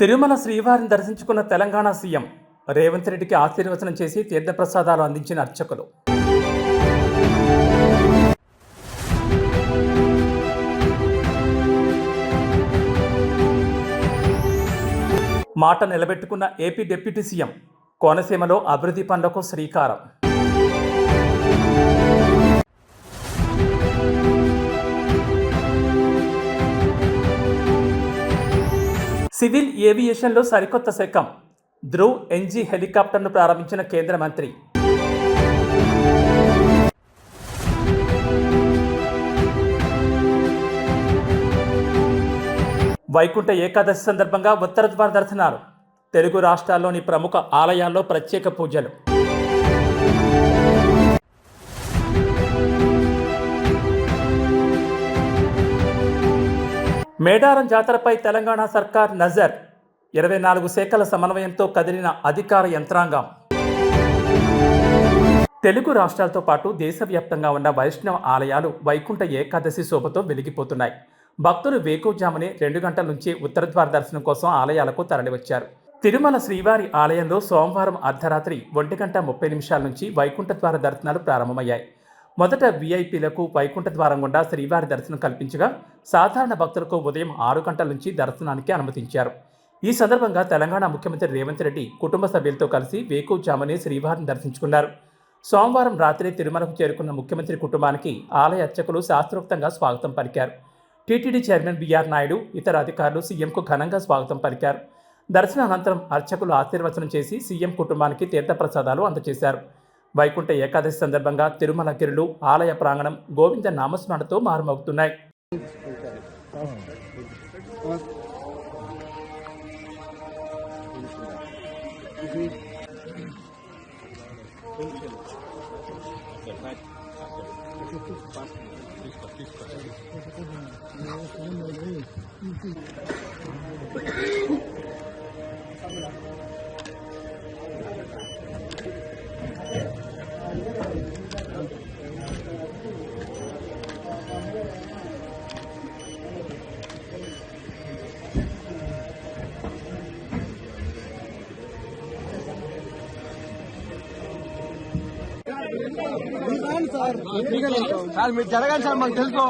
తిరుమల శ్రీవారిని దర్శించుకున్న తెలంగాణ సీఎం రేవంత్ రెడ్డికి ఆశీర్వచనం చేసి తీర్థప్రసాదాలు అందించిన అర్చకులు. మాట నిలబెట్టుకున్న ఏపీ డిప్యూటీ సీఎం కోనసీమలో అభివృద్ధి పనులకు శ్రీకారం. సివిల్ ఏవియేషన్లో సరికొత్త శకం. ధ్రువ్ ఎన్జీ హెలికాప్టర్ను ప్రారంభించిన కేంద్ర మంత్రి. వైకుంఠ ఏకాదశి సందర్భంగా ఉత్తర ద్వార దర్శనాలు. తెలుగు రాష్ట్రాల్లోని ప్రముఖ ఆలయాల్లో ప్రత్యేక పూజలు. మేడారం జాతరపై తెలంగాణ సర్కార్ నజర్. ఇరవై నాలుగు శాఖల సమన్వయంతో కదిలిన అధికార యంత్రాంగం. తెలుగు రాష్ట్రాలతో పాటు దేశవ్యాప్తంగా ఉన్న వైష్ణవ ఆలయాలు వైకుంఠ ఏకాదశి శోభతో వెలిగిపోతున్నాయి. భక్తులు వేకుజామునే రెండు గంటల నుంచి ఉత్తర ద్వార దర్శనం కోసం ఆలయాలకు తరలివచ్చారు. తిరుమల శ్రీవారి ఆలయంలో సోమవారం అర్ధరాత్రి ఒంటి గంట ముప్పై నిమిషాల నుంచి వైకుంఠ ద్వార దర్శనాలు ప్రారంభమయ్యాయి. మొదట వీఐపీలకు వైకుంఠ ద్వారం గుండా శ్రీవారి దర్శనం కల్పించగా సాధారణ భక్తులకు ఉదయం ఆరు గంటల నుంచి దర్శనానికి అనుమతించారు. ఈ సందర్భంగా తెలంగాణ ముఖ్యమంత్రి రేవంత్ రెడ్డి కుటుంబ సభ్యులతో కలిసి వేకువజామునే శ్రీవారిని దర్శించుకున్నారు. సోమవారం రాత్రి తిరుమలకు చేరుకున్న ముఖ్యమంత్రి కుటుంబానికి ఆలయ అర్చకులు శాస్త్రోక్తంగా స్వాగతం పలికారు. టీటీడీ చైర్మన్ బీఆర్ నాయుడు ఇతర అధికారులు సీఎంకు ఘనంగా స్వాగతం పలికారు. దర్శన అనంతరం అర్చకులు ఆశీర్వచనం చేసి సీఎం కుటుంబానికి తీర్థప్రసాదాలు అందజేశారు. వైకుంఠ ఏకాదశి సందర్భంగా తిరుమల గిరులు ఆలయ ప్రాంగణం గోవింద నామస్మరణతో మారుమోగుతున్నాయి సార్ మీరు జరగండి సార్ మాకు తెలుసు.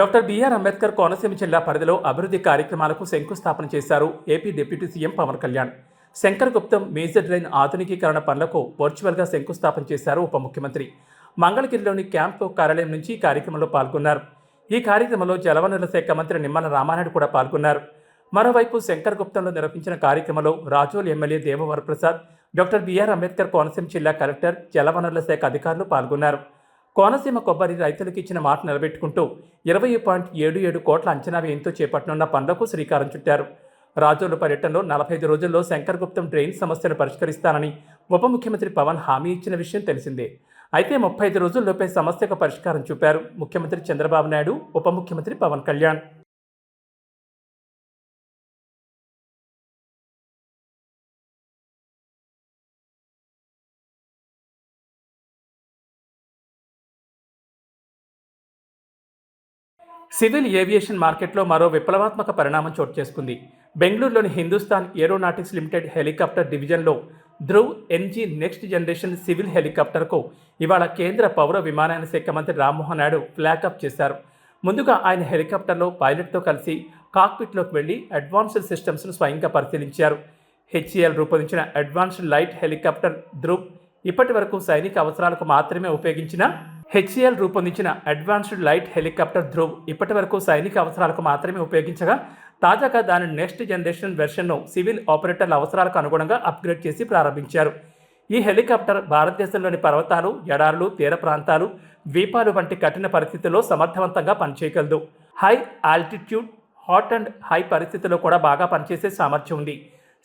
డాక్టర్ బిఆర్ అంబేద్కర్ కోనసీమ జిల్లా పరిధిలో అభివృద్ధి కార్యక్రమాలకు శంకుస్థాపన చేశారు AP deputy CM Pawan Kalyan. Shankar Guptam major drain ఆధునికీకరణ పనులకు వర్చువల్గా శంకుస్థాపన చేశారు ఉప ముఖ్యమంత్రి. మంగళగిరిలోని క్యాంపు కార్యాలయం నుంచి ఈ కార్యక్రమంలో పాల్గొన్నారు. ఈ కార్యక్రమంలో జలవనరుల శాఖ మంత్రి నిమ్మల రామానాయుడు కూడా పాల్గొన్నారు. మరోవైపు శంకర్ గుప్తంలో నిర్వహించిన కార్యక్రమంలో Razole MLA Devavaraprasad doctor BR Ambedkar Konaseema జిల్లా కలెక్టర్ జలవనరుల శాఖ అధికారులు పాల్గొన్నారు. కోనసీమ కొబ్బరి రైతులకు ఇచ్చిన మాట నిలబెట్టుకుంటూ ఇరవై పాయింట్ ఏడు ఏడు కోట్ల అంచనా వ్యయంతో చేపట్టనున్న పనులకు శ్రీకారం చుట్టారు. రాజోలు పర్యటనలో నలభై ఐదు రోజుల్లో శంకర్ గుప్తం డ్రైన్ సమస్యను పరిష్కరిస్తానని ఉప ముఖ్యమంత్రి పవన్ హామీ ఇచ్చిన విషయం తెలిసిందే. అయితే ముప్పై ఐదు రోజుల్లోపే సమస్యకు పరిష్కారం చూపారు ముఖ్యమంత్రి చంద్రబాబు నాయుడు ఉప ముఖ్యమంత్రి పవన్ కళ్యాణ్. సివిల్ ఏవియేషన్ మార్కెట్లో మరో విప్లవాత్మక పరిణామం చోటు చేసుకుంది. బెంగళూరులోని హిందుస్థాన్ ఏరోనాటిక్స్ లిమిటెడ్ హెలికాప్టర్ డివిజన్లో Dhruv NG next generation civil హెలికాప్టర్కు ఇవాళ కేంద్ర పౌర విమానయాన శాఖ మంత్రి రామ్మోహన్ నాయుడు ఫ్లాగ్ చేశారు. ముందుగా ఆయన హెలికాప్టర్లో పైలట్తో కలిసి కాక్పిట్లోకి వెళ్ళి అడ్వాన్స్డ్ సిస్టమ్స్ను స్వయంగా పరిశీలించారు. హెచ్ఏఎల్ రూపొందించిన అడ్వాన్స్డ్ లైట్ హెలికాప్టర్ ధ్రువ్ ఇప్పటి వరకు సైనిక అవసరాలకు మాత్రమే ఉపయోగించిన హెచ్ఏఎల్ రూపొందించిన అడ్వాన్స్డ్ లైట్ హెలికాప్టర్ ధ్రువ్ ఇప్పటి వరకు సైనిక అవసరాలకు మాత్రమే ఉపయోగించగా తాజాగా దాని నెక్స్ట్ జనరేషన్ వెర్షన్ను సివిల్ ఆపరేటర్ల అవసరాలకు అనుగుణంగా అప్గ్రేడ్ చేసి ప్రారంభించారు. ఈ హెలికాప్టర్ భారతదేశంలోని పర్వతాలు ఎడారులు తీర ప్రాంతాలు ద్వీపాలు వంటి కఠిన పరిస్థితుల్లో సమర్థవంతంగా పనిచేయగలదు. High altitude hot and high పరిస్థితుల్లో కూడా బాగా పనిచేసే సామర్థ్యం ఉంది.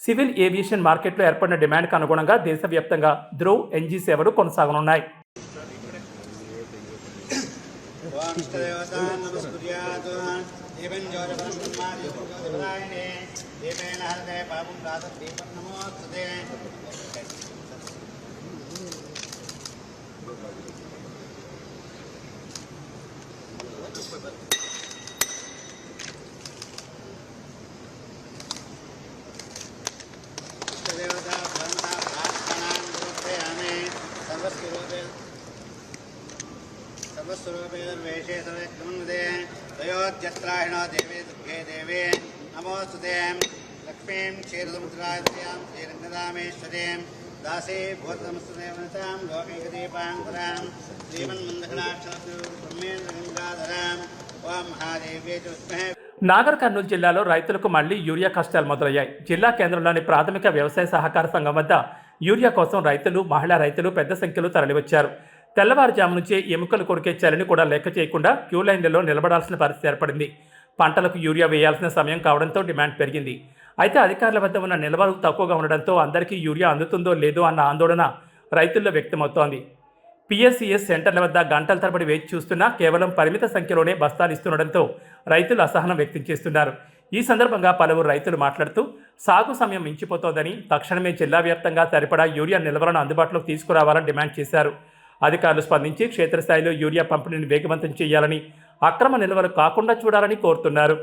సివిల్ ఏవియేషన్ మార్కెట్లో ఏర్పడిన డిమాండ్కు అనుగుణంగా దేశవ్యాప్తంగా ధ్రువ్ ఎన్జీ సేవలు కొనసాగనున్నాయి. देवेन जौरब्रह्मादिपदायणे देवेन हरदे पापं प्रातः दीपं नमोऽस्तुते నాగర్ కర్నూలు జిల్లాలో రైతులకు మళ్ళీ యూరియా కష్టాలు మొదలయ్యాయి. జిల్లా కేంద్రంలోని ప్రాథమిక వ్యవసాయ సహకార సంఘం వద్ద యూరియా కోసం రైతులు మహిళా రైతులు పెద్ద సంఖ్యలో తరలివచ్చారు. తెల్లవారుజాము నుంచే ఎముకలు కొరికే చలిని కూడా లెక్క చేయకుండా క్యూ లైన్లలో నిలబడాల్సిన పరిస్థితి ఏర్పడింది. పంటలకు యూరియా వేయాల్సిన సమయం కావడంతో డిమాండ్ పెరిగింది. అయితే అధికారుల వద్ద ఉన్న నిల్వలు తక్కువగా ఉండడంతో అందరికీ యూరియా అందుతుందో లేదో అన్న ఆందోళన రైతుల్లో వ్యక్తమవుతోంది. పిఎస్సిఎస్ సెంటర్ల వద్ద గంటల తరబడి వేచి చూస్తున్నా కేవలం పరిమిత సంఖ్యలోనే బస్తాలు ఇస్తుండడంతో రైతులు అసహనం వ్యక్తం చేస్తున్నారు. ఈ సందర్భంగా పలువురు రైతులు మాట్లాడుతూ సాగు సమయం మించిపోతోందని తక్షణమే జిల్లా వ్యాప్తంగా సరిపడా యూరియా నిల్వలను అందుబాటులోకి తీసుకురావాలని డిమాండ్ చేశారు. అధికారులు స్పందించి క్షేత్రస్థాయిలో యూరియా పంపిణీని వేగవంతం చేయాలని అక్రమ నిల్వలు కాకుండా చూడాలని కోరుతున్నారు.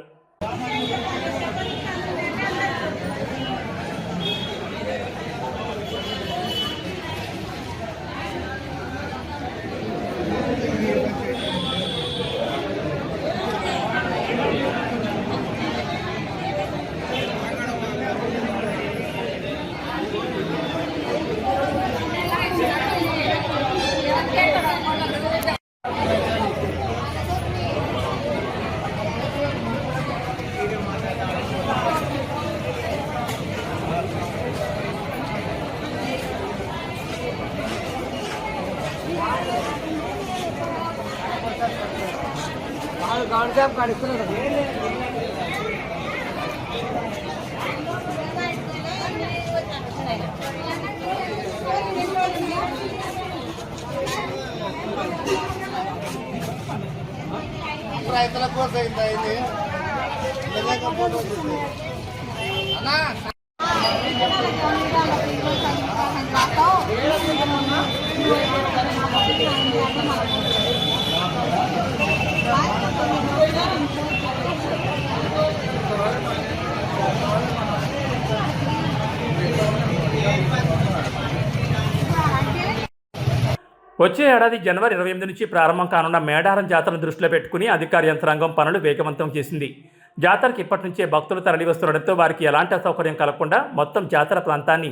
రైతుల కోసం అయింది. అన్నా వచ్చే ఏడాది జనవరి ఇరవై ఎనిమిది నుంచి ప్రారంభం కానున్న మేడారం జాతరను దృష్టిలో పెట్టుకుని అధికార యంత్రాంగం పనులు వేగవంతం చేసింది. జాతరకి ఇప్పటి నుంచే భక్తులు తరలివస్తుండటంతో వారికి ఎలాంటి అసౌకర్యం కలగకుండా మొత్తం జాతర ప్రాంతాన్ని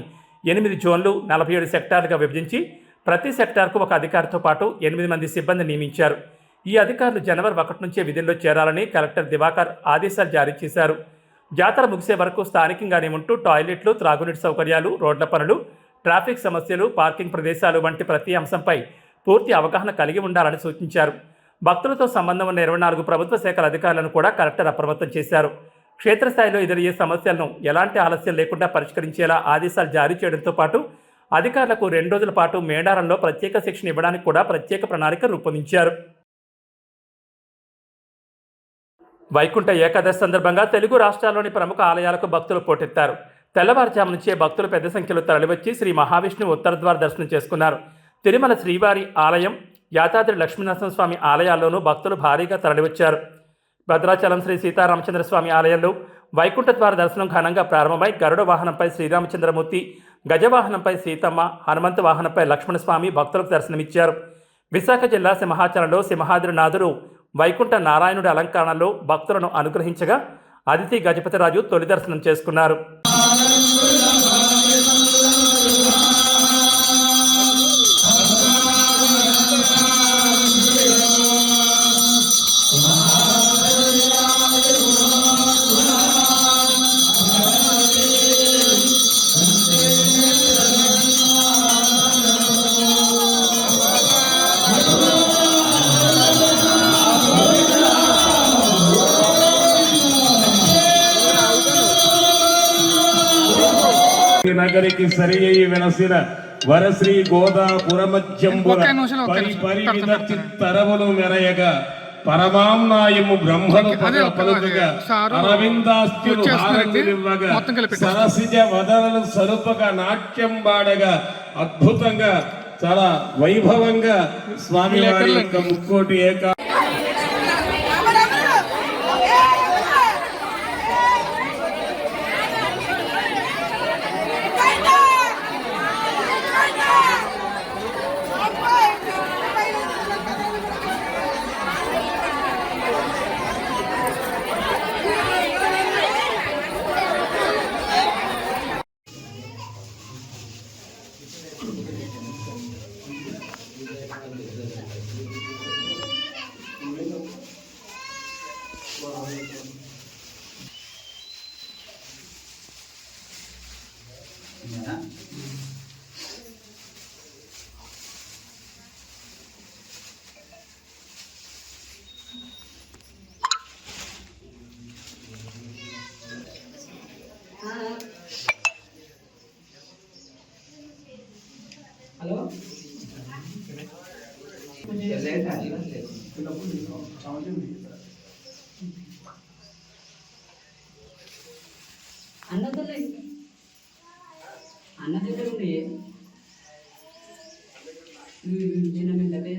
ఎనిమిది జోన్లు నలభై ఏడు సెక్టార్లుగా విభజించి ప్రతి సెక్టార్కు ఒక అధికారితో పాటు ఎనిమిది మంది సిబ్బంది నియమించారు. ఈ అధికారులు జనవరి ఒకటి నుంచే విధుల్లో చేరాలని కలెక్టర్ దివాకర్ ఆదేశాలు జారీ చేశారు. జాతర ముగిసే వరకు స్థానికంగానే ఉంటూ టాయిలెట్లు త్రాగునీటి సౌకర్యాలు రోడ్ల పనులు ట్రాఫిక్ సమస్యలు పార్కింగ్ ప్రదేశాలు వంటి ప్రతి అంశంపై పూర్తి అవగాహన కలిగి ఉండాలని సూచించారు. భక్తులతో సంబంధం ఉన్న ఇరవై నాలుగు ప్రభుత్వ శాఖల అధికారులను కూడా కలెక్టర్ అప్రమత్తం చేశారు. క్షేత్రస్థాయిలో ఎదురయ్యే సమస్యలను ఎలాంటి ఆలస్యం లేకుండా పరిష్కరించేలా ఆదేశాలు జారీ చేయడంతో పాటు అధికారులకు రెండు రోజుల పాటు మేడారంలో ప్రత్యేక శిక్షణ ఇవ్వడానికి కూడా ప్రత్యేక ప్రణాళిక రూపొందించారు. వైకుంఠ ఏకాదశి సందర్భంగా తెలుగు రాష్ట్రాల్లోని ప్రముఖ ఆలయాలకు భక్తులు పోటెత్తారు. తెల్లవారుజాము నుంచే భక్తులు పెద్ద సంఖ్యలో తరలివచ్చి శ్రీ మహావిష్ణువు ఉత్తరద్వార దర్శనం చేసుకున్నారు. తిరుమల శ్రీవారి ఆలయం యాదాద్రి లక్ష్మీనరసింహస్వామి ఆలయాల్లోనూ భక్తులు భారీగా తరలివచ్చారు. భద్రాచలం శ్రీ సీతారామచంద్ర స్వామి ఆలయంలో వైకుంఠ ద్వార దర్శనం ఘనంగా ప్రారంభమై గరుడ వాహనంపై శ్రీరామచంద్రమూర్తి గజవాహనంపై సీతమ్మ హనుమంత వాహనంపై లక్ష్మణస్వామి భక్తులకు దర్శనమిచ్చారు. విశాఖ జిల్లా సింహాచలంలో సింహాద్రి నాథుడు వైకుంఠ నారాయణుడి అలంకరణలో భక్తులను అనుగ్రహించగా అదితి గజపతిరాజు తొలి దర్శనం చేసుకున్నారు. బ్రహ్మను పలుకగా నిమిషం. సారు అరవిందాస్తులు పూర్తి చేస్తున్నారండి. హారతులివ్వగా మొత్తం కలిపి పెట్టేస్తాం. సరసిజ వదనలు సరుపగా నాట్యం బాడగా అద్భుతంగా చాలా వైభవంగా స్వామివారి యొక్క ముక్కోటి ఏకా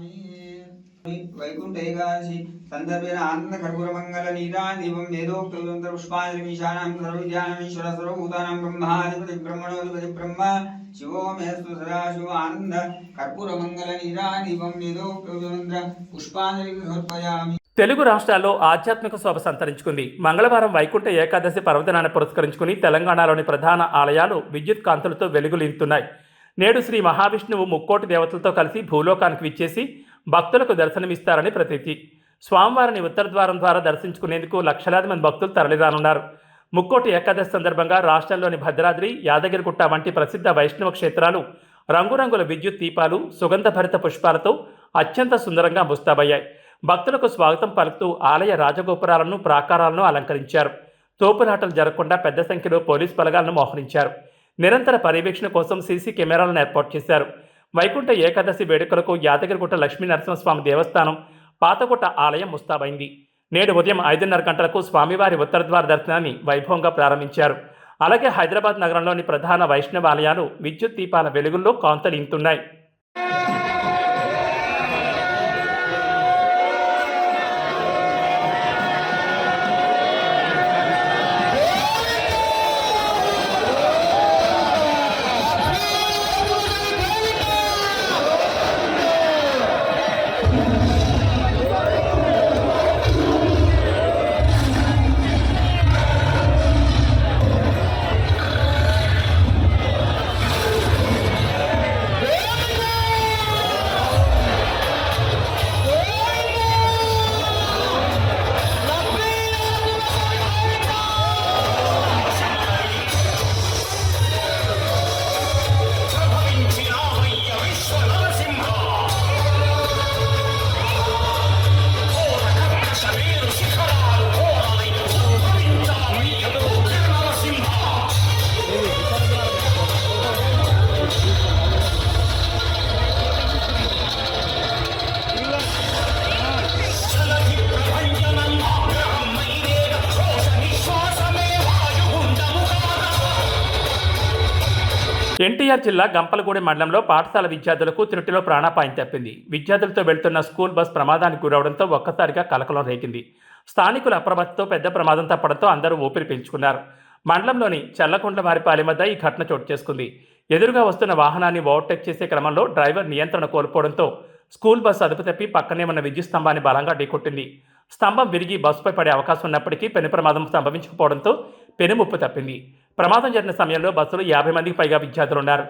మీద వైకుంఠ ఏకాదశి సందర్భేన ఆనంద కర్పూర మంగళ నీరాదీపం వేదోక్త పుష్పాంజలిమీశానాం సర్వవిద్యానామీశ్వర సర్వభూతానాం బ్రహ్మాధిపతి బ్రహ్మణోధిపతి బ్రహ్మ శివో మేస్తు సదాశివ ఆనంద కర్పూర మంగళ వేదోక్త పుష్పాంజలి సమర్పయామి తెలుగు రాష్ట్రాల్లో ఆధ్యాత్మిక శోభ సంతరించుకుంది. మంగళవారం వైకుంఠ ఏకాదశి పర్వదినాన్ని పురస్కరించుకుని తెలంగాణలోని ప్రధాన ఆలయాలు విద్యుత్ కాంతులతో వెలుగులింతున్నాయి. నేడు శ్రీ మహావిష్ణువు ముక్కోటి దేవతలతో కలిసి భూలోకానికి విచ్చేసి భక్తులకు దర్శనమిస్తారని ప్రతీతి. స్వామివారిని ఉత్తర ద్వారం ద్వారా దర్శించుకునేందుకు లక్షలాది మంది భక్తులు తరలిరానున్నారు. ముక్కోటి ఏకాదశి సందర్భంగా రాష్ట్రంలోని భద్రాద్రి యాదగిరిగుట్ట వంటి ప్రసిద్ధ వైష్ణవ క్షేత్రాలు రంగురంగుల విద్యుత్ దీపాలు సుగంధభరిత పుష్పాలతో అత్యంత సుందరంగా ముస్తాబయ్యాయి. భక్తులకు స్వాగతం పలుకుతూ ఆలయ రాజగోపురాలను ప్రాకారాలను అలంకరించారు. తోపులాటలు జరగకుండా పెద్ద సంఖ్యలో పోలీస్ బలగాలను మోహరించారు. నిరంతర పర్యవేక్షణ కోసం సీసీ కెమెరాలను ఏర్పాటు చేశారు. వైకుంఠ ఏకాదశి వేడుకలకు యాదగిరిగుట్ట లక్ష్మీ నరసింహస్వామి దేవస్థానం పాతగుట్ట ఆలయం ముస్తాబైంది. నేడు ఉదయం ఐదున్నర గంటలకు స్వామివారి ఉత్తరద్వార దర్శనాన్ని వైభవంగా ప్రారంభించారు. అలాగే హైదరాబాద్ నగరంలోని ప్రధాన వైష్ణవ ఆలయాలు విద్యుత్ దీపాల వెలుగుల్లో కాంతలింతున్నాయి ఎన్టీఆర్ జిల్లా గంపలగూడెం మండలంలో పాఠశాల విద్యార్థులకు త్రుటిలో ప్రాణాపాయం తప్పింది. విద్యార్థులతో వెళ్తున్న స్కూల్ బస్ ప్రమాదానికి గురవడంతో ఒక్కసారిగా కలకలం రేగింది స్థానికుల అప్రమత్తతో పెద్ద ప్రమాదం తప్పడంతో అందరూ ఊపిరి పీల్చుకున్నారు. మండలంలోని చల్లకుండ్ల వారిపాలెం వద్ద ఈ ఘటన చోటు చేసుకుంది. ఎదురుగా వస్తున్న వాహనాన్ని ఓవర్టేక్ చేసే క్రమంలో డ్రైవర్ నియంత్రణ కోల్పోవడంతో స్కూల్ బస్సు అదుపు తప్పి పక్కనే ఉన్న విద్యుత్ స్తంభాన్ని బలంగా ఢీకొట్టింది. స్తంభం విరిగి బస్సుపై పడే అవకాశం ఉన్నప్పటికీ పెను ప్రమాదం సంభవించకపోవడంతో పెనుముప్పు తప్పింది. ప్రమాదం జరిగిన సమయంలో బస్సులో యాభై మందికి పైగా విద్యార్థులు ఉన్నారు.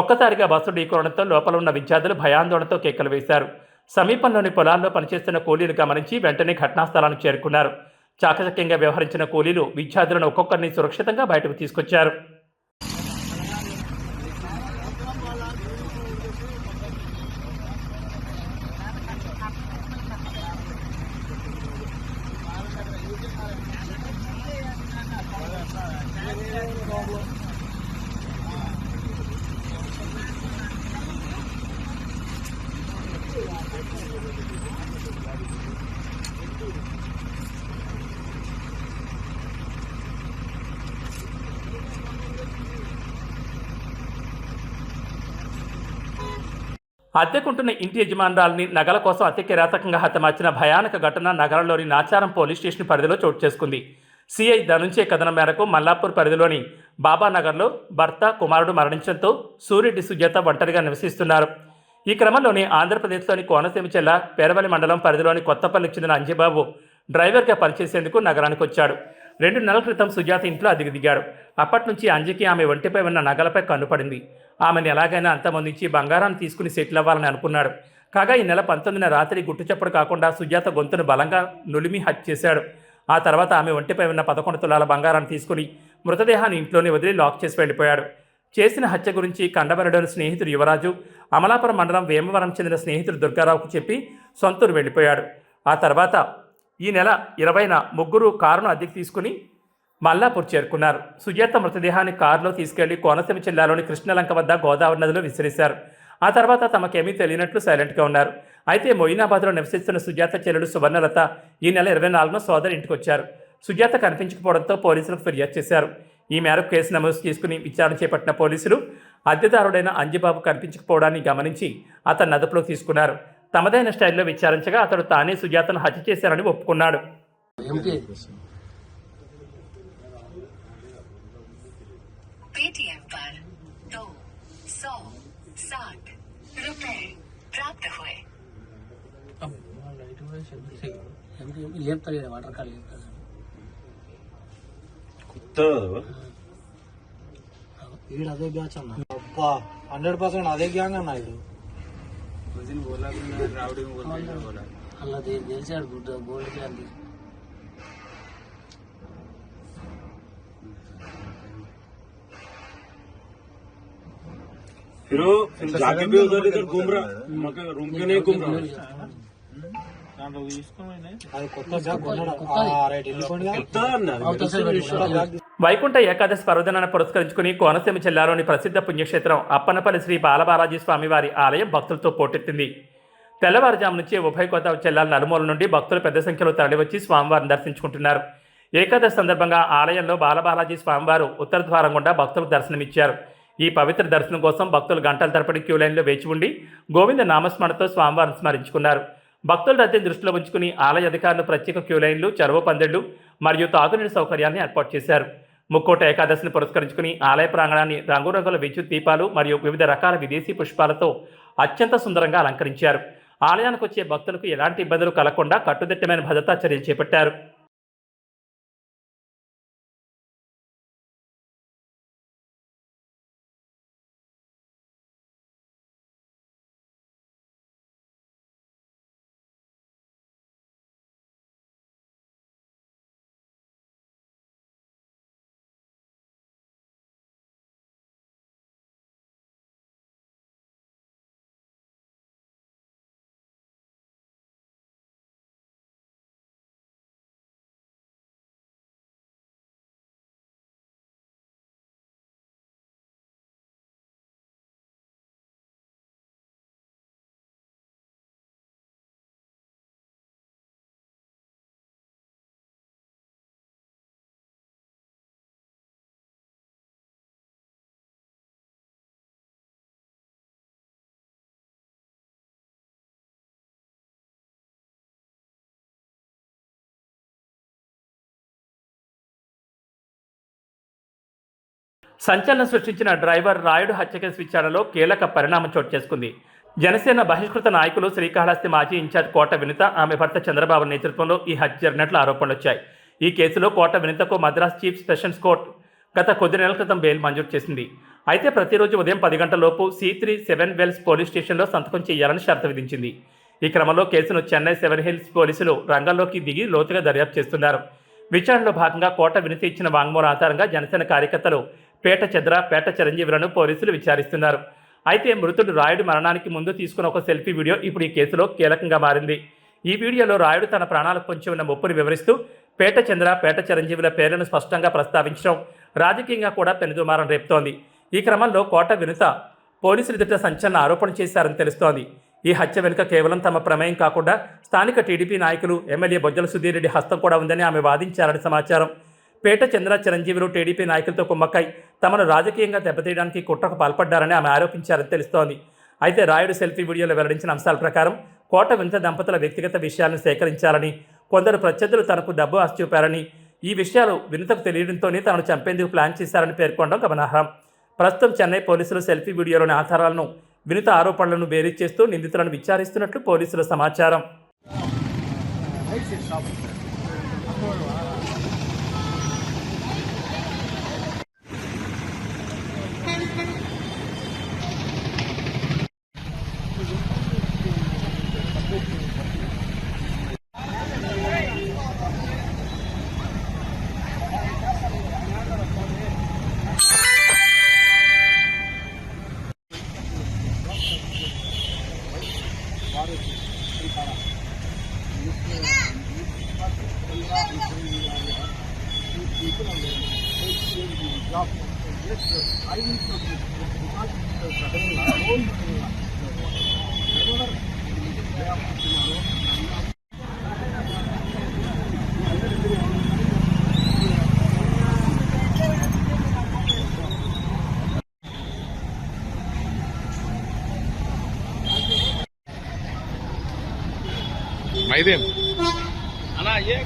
ఒక్కసారిగా బస్సు ఢీకొనడంతో లోపల ఉన్న విద్యార్థులు భయాందోళనతో కేకలు వేశారు. సమీపంలోని పొలాల్లో పనిచేస్తున్న కూలీలు గమనించి వెంటనే ఘటనా స్థలానికి చేరుకున్నారు. చాకచక్యంగా వ్యవహరించిన కూలీలు విద్యార్థులను ఒక్కొక్కరిని సురక్షితంగా బయటకు తీసుకొచ్చారు. అద్దెకుంటున్న ఇంటి యజమానురాల్ని నగల కోసం అతి కిరాతకంగా హతమార్చిన భయానక ఘటన నగరంలోని నాచారం పోలీస్ స్టేషన్ పరిధిలో చోటు చేసుకుంది. సిఐ ధనుంచే కథనం మేరకు మల్లాపూర్ పరిధిలోని బాబానగర్లో భర్త కుమారుడు మరణించడంతో సూర్యుడి సుజాత ఒంటరిగా నివసిస్తున్నారు. ఈ క్రమంలోనే ఆంధ్రప్రదేశ్లోని కోనసీమ జిల్లా పేరవల్లి మండలం పరిధిలోని కొత్తపల్లికి చెందిన అంజబాబు డ్రైవర్గా పనిచేసేందుకు నగరానికి వచ్చాడు. రెండు నెలల క్రితం సుజాత ఇంట్లో అదిగి దిగాడు అప్పటి నుంచి అంజికి ఆమె ఒంటిపై ఉన్న నగలపై కన్నుపడింది. ఆమెను ఎలాగైనా అంతమందించి బంగారాన్ని తీసుకుని సెటిల్ అవ్వాలని అనుకున్నాడు. కాగా ఈ నెల పంతొమ్మిదిన రాత్రి గుట్టు చప్పుడు కాకుండా సుజాత గొంతును బలంగా నులిమి హత్య చేశాడు. ఆ తర్వాత ఆమె ఒంటిపై ఉన్న పదకొండు తులాల బంగారాన్ని తీసుకుని మృతదేహాన్ని ఇంట్లోనే వదిలి లాక్ చేసి వెళ్ళిపోయాడు. చేసిన హత్య గురించి కండబెరడని స్నేహితుడు యువరాజు అమలాపురం మండలం వేమవరం చెందిన స్నేహితుడు దుర్గారావుకు చెప్పి సొంతూరు వెళ్ళిపోయాడు. ఆ తర్వాత ఈ నెల ఇరవైన ముగ్గురు కారును అద్దెకు తీసుకుని మల్లాపూర్ చేరుకున్నారు. సుజాత మృతదేహాన్ని కారులో తీసుకెళ్ళి కోనసీమ జిల్లాలోని కృష్ణలంక వద్ద గోదావరి నదిలో విసిరేశారు. ఆ తర్వాత తమకేమీ తెలియనట్లు సైలెంట్గా ఉన్నారు. అయితే మొయినాబాద్లో నివసిస్తున్న సుజాత చెల్లెలు సువర్ణలత ఈ నెల ఇరవై నాలుగున సోదరి ఇంటికి వచ్చారు. సుజాత కనిపించకపోవడంతో పోలీసులకు ఫిర్యాదు చేశారు. ఈ మేరకు కేసు నమోదు చేసుకుని విచారణ చేపట్టిన పోలీసులు అద్దెదారుడైన అంజిబాబు కనిపించకపోవడాన్ని గమనించి అతన్ని అదుపులోకి తీసుకున్నారు. తమదైన స్టైల్లో విచారించగా అతడు తానే సుజాతను హత్య చేశారని ఒప్పుకున్నాడు. హండ్రెడ్ పర్సెంట్ అదే గ్యాంగ్ అన్నా ఇప్పుడు వీడు అదే బ్యాచ్ అన్న అబ్బా హండ్రెడ్ పర్సెంట్ అదే గ్యాంగ్ అన్న వీడు అలా తెలిసాడు గుడ్ గోల్డ్ గ్యాంగ్ फिर वो फिर जाके भी उधर इधर घूम रहा मगर रूम के नहीं घूम रहा అది కొత్త బ్యాగ్ కొన్నాడు రైట్ వెళ్ళిపోయింది కొత్త అన్న వైకుంఠ ఏకాదశి పర్వదినాన్ని పురస్కరించుకుని కోనసీమ జిల్లాలోని ప్రసిద్ధ పుణ్యక్షేత్రం అప్పనపల్లి శ్రీ బాలబాలాజీ స్వామివారి ఆలయం భక్తులతో పోటెత్తింది. తెల్లవారుజాము నుంచి ఉభయ గోదావరి జిల్లాల నలుమూల నుండి భక్తులు పెద్ద సంఖ్యలో తరలివచ్చి స్వామివారిని దర్శించుకుంటున్నారు. ఏకాదశి సందర్భంగా ఆలయంలో బాలబాలాజీ స్వామివారు ఉత్తర ద్వారం గుండా భక్తులకు దర్శనమిచ్చారు. ఈ పవిత్ర దర్శనం కోసం భక్తులు గంటల తరపడి క్యూ లైన్లో వేచి ఉండి గోవింద నామస్మరణతో స్వామివారిని స్మరించుకున్నారు. భక్తుల రద్దీని దృష్టిలో ఉంచుకుని ఆలయ అధికారులు ప్రత్యేక క్యూ లైన్లు చెరువు పందిళ్ళు మరియు తాగునీటి సౌకర్యాన్ని ఏర్పాటు చేశారు. ముక్కోట ఏకాదశిని పురస్కరించుకుని ఆలయ ప్రాంగణాన్ని రంగురంగుల విద్యుత్ దీపాలు మరియు వివిధ రకాల విదేశీ పుష్పాలతో అత్యంత సుందరంగా అలంకరించారు. ఆలయానికి వచ్చే భక్తులకు ఎలాంటి ఇబ్బందులు కలగకుండా కట్టుదిట్టమైన భద్రతా చర్యలు చేపట్టారు. సంచలనం సృష్టించిన డ్రైవర్ రాయుడు హత్య కేసు విచారణలో కీలక పరిణామం చోటు చేసుకుంది. జనసేన బహిష్కృత నాయకులు శ్రీకాళహస్తి మాజీ ఇన్ఛార్జ్ కోట వినిత ఆమె భర్త చంద్రబాబు నేతృత్వంలో ఈ హత్య జరిగినట్లు ఆరోపణలు వచ్చాయి. ఈ కేసులో కోట వినితకు మద్రాస్ చీఫ్ సెషన్స్ కోర్టు గత కొద్ది నెలల క్రితం బెయిల్ మంజూరు చేసింది. అయితే ప్రతిరోజు ఉదయం పది గంటలలోపు C three seven wells police స్టేషన్లో సంతకం చేయాలని షరతు విధించింది. ఈ క్రమంలో కేసును చెన్నై సెవెన్ హిల్స్ పోలీసులు రంగంలోకి దిగి లోతుగా దర్యాప్తు చేస్తున్నారు. విచారణలో భాగంగా కోట వినతి ఇచ్చిన వాంగ్మూలం ఆధారంగా జనసేన కార్యకర్తలు పేట చంద్ర పేట చిరంజీవులను పోలీసులు విచారిస్తున్నారు. అయితే మృతుడు రాయుడు మరణానికి ముందు తీసుకున్న ఒక సెల్ఫీ వీడియో ఇప్పుడు ఈ కేసులో కీలకంగా మారింది. ఈ వీడియోలో రాయుడు తన ప్రాణాలకు పొంచి ఉన్న ముప్పును వివరిస్తూ పేట చంద్ర పేట చిరంజీవుల పేర్లను స్పష్టంగా ప్రస్తావించడం రాజకీయంగా కూడా పెనుదుమారం రేపుతోంది. ఈ క్రమంలో కోట వినుత పోలీసులు ఎదుట సంచలన ఆరోపణ చేశారని తెలుస్తోంది. ఈ హత్య వెనుక కేవలం తమ ప్రమేయం కాకుండా స్థానిక టీడీపీ నాయకులు ఎమ్మెల్యే బొజ్జల సుధీర్ రెడ్డి హస్తం కూడా ఉందని ఆమె వాదించారని సమాచారం. పేట చంద్ర చిరంజీవులు టీడీపీ నాయకులతో కుమ్మక్కై తమను రాజకీయంగా దెబ్బతీయడానికి కుట్రకు పాల్పడ్డారని ఆమె ఆరోపించారని తెలుస్తోంది. అయితే రాయుడు సెల్ఫీ వీడియోలో వెల్లడించిన అంశాల ప్రకారం కోట వింత దంపతుల వ్యక్తిగత విషయాలను సేకరించాలని కొందరు ప్రత్యర్థులు తనకు డబ్బు ఆశ చూపారని ఈ విషయాలు వినతకు తెలియడంతోనే తనను చంపేందుకు ప్లాన్ చేశారని పేర్కొనడం గమనార్హం. ప్రస్తుతం చెన్నై పోలీసులు సెల్ఫీ వీడియోలోని ఆధారాలను వినుత ఆరోపణలను బేరీజ్ చేస్తూ నిందితులను విచారిస్తున్నట్లు పోలీసుల సమాచారం. ఓకే